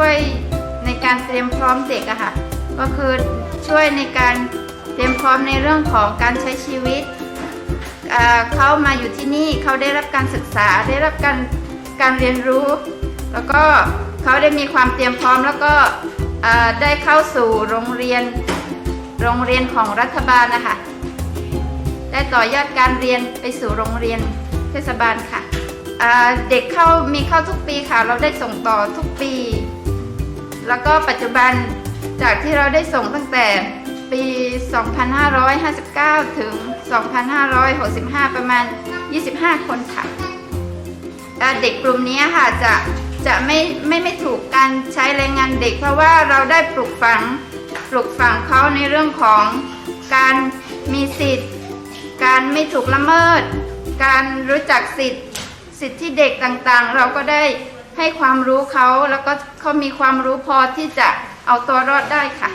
ช่วยในการเตรียมพร้อมเด็กอะค่ะ ก็คือช่วยในการเตรียมพร้อมในเรื่องของการใช้ชีวิตเขามาอยู่ที่นี่เขาได้รับการศึกษาได้รับการการเรียนรู้ แล้วก็เขาได้มีความเตรียมพร้อมแล้วก็ได้เข้าสู่โรงเรียนโรงเรียนของรัฐบาลนะคะได้ต่อยอดการเรียนไปสู่โรงเรียนเทศบาลค่ะเด็กเข้ามีเข้าทุกปีค่ะ เราได้ส่งต่อทุกปี แล้วก็ปัจจุบันจากที่เราได้ส่งตั้งแต่ปี 2559 ถึง 2565 ประมาณ 25 คนค่ะ เด็กกลุ่มนี้ค่ะจะจะไม่ไม่ไม่ถูกการใช้แรงงานเด็ก เพราะว่าเราได้ปลูกฝังปลูกฝังเขาในเรื่องของการมีสิทธิ์ การไม่ถูกละเมิด การรู้จักสิทธิ์สิทธิเด็กต่างๆ เราก็ได้ ให้ความรู้เขาแล้วก็เขามีความรู้พอที่จะเอาตัวรอดได้ค่ะ